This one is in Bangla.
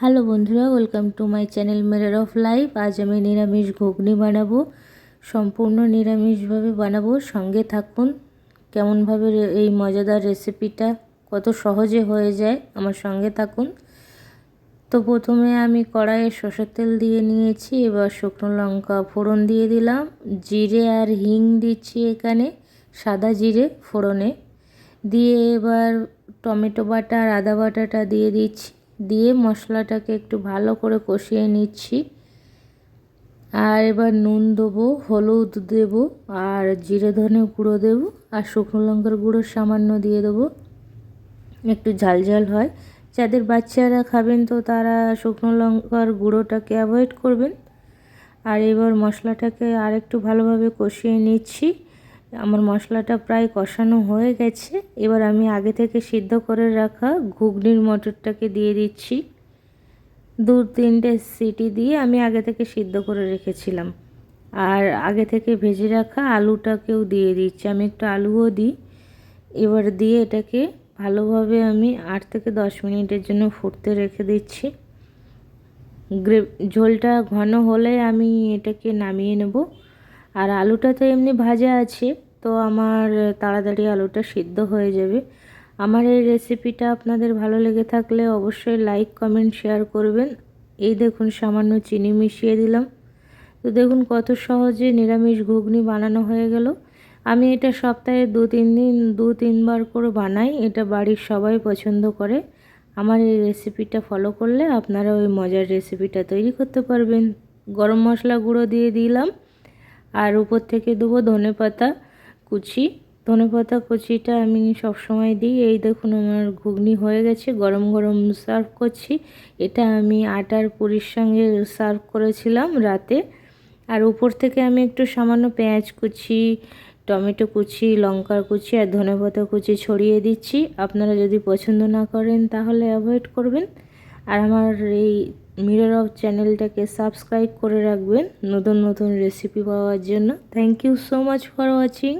হ্যালো বন্ধুরা welcome to my channel mirror of life আজ আমি নিরামিষ ঘুগনি বানাবো, সম্পূর্ণ নিরামিষভাবে বানাবো। সঙ্গে থাকুন, কেমনভাবে এই মজাদার রেসিপিটা কত সহজে হয়ে যায়, আমার সঙ্গে থাকুন। তো প্রথমে আমি কড়াইয়ে সর্ষের তেল দিয়ে নিয়েছি, এবার শুকনো লঙ্কা ফোড়ন দিয়ে দিলাম। জিরে আর হিং দিচ্ছি এখানে, সাদা জিরে ফোড়নে। দিয়ে এবার টমেটো বাটা আর আদা বাটাটা দিয়ে দিচ্ছি। দিয়ে মশলাটাকে একটু ভালো করে কষিয়ে নিচ্ছি। আর এবার নুন দেবো, হলুদ দেবো, আর জিরে ধনে গুঁড়ো দেবো, আর শুকনো লঙ্কার গুঁড়ো সামান্য দিয়ে দেবো। একটু ঝাল ঝাল হয়। যাদের বাচ্চারা খাবেন তো তারা শুকনো লঙ্কার গুঁড়োটাকে অ্যাভয়েড করবেন। আর এবার মশলাটাকে আর একটু ভালোভাবে কষিয়ে নিচ্ছি। আমার মশলাটা প্রায় কষানো হয়ে গেছে। এবার আমি আগে থেকে সিদ্ধ করে রাখা ঘুগনির মটরটাকে দিয়ে দিচ্ছি। দু তিনটে সিটি দিয়ে আমি আগে থেকে সিদ্ধ করে রেখেছিলাম। আর আগে থেকে ভেজে রাখা আলুটাকেও দিয়ে দিচ্ছি। আমি একটু আলুও দিই। এবার দিয়ে এটাকে ভালোভাবে আমি আট থেকে দশ মিনিটের জন্য ফুটতে রেখে দিচ্ছি। গ্রে ঝোলটা ঘন হলে আমি এটাকে নামিয়ে নেব। আর আলুটা তো এমনি ভাজা আছে। তো আমার তাড়াতাড়ি আলুটা সিদ্ধ হয়ে যাবে। আমার এই রেসিপিটা আপনাদের ভালো লেগে থাকলে অবশ্যই লাইক কমেন্ট শেয়ার করবেন। এই দেখুন, সামান্য চিনি মিশিয়ে দিলাম। তো দেখুন, কত সহজে নিরামিষ ঘুগনি বানানো হয়ে গেল। আমি এটা সপ্তাহে দু তিন দিন, দু তিনবার করে বানাই। এটা বাড়ির সবাই পছন্দ করে। আমার এই রেসিপিটা ফলো করলে আপনারা ওই মজার রেসিপিটা তৈরি করতে পারবেন। গরম মশলা গুঁড়ো দিয়ে দিলাম। আর উপর থেকে দেবো ধনে পাতা কুচি, ধনেপাতা কুচিটা আমি সব সময় দিই। এই দেখুন আমার ঘুগনি হয়ে গেছে, গরম গরম সার্ভ করছি। এটা আমি আটার পুরির সঙ্গে সার্ভ করেছিলাম রাতে। আর উপর থেকে আমি একটু সামান্য পেঁয়াজ কুচি, টমেটো কুচি, লঙ্কার কুচি আর ধনেপাতা কুচি ছড়িয়ে দিচ্ছি। আপনারা যদি পছন্দ না করেন তাহলে অ্যাভয়েড করবেন। আর আমার এই মিরর অফ চ্যানেলটাকে সাবস্ক্রাইব করে রাখবেন নতুন নতুন রেসিপি পাওয়ার জন্য। Thank you so much for watching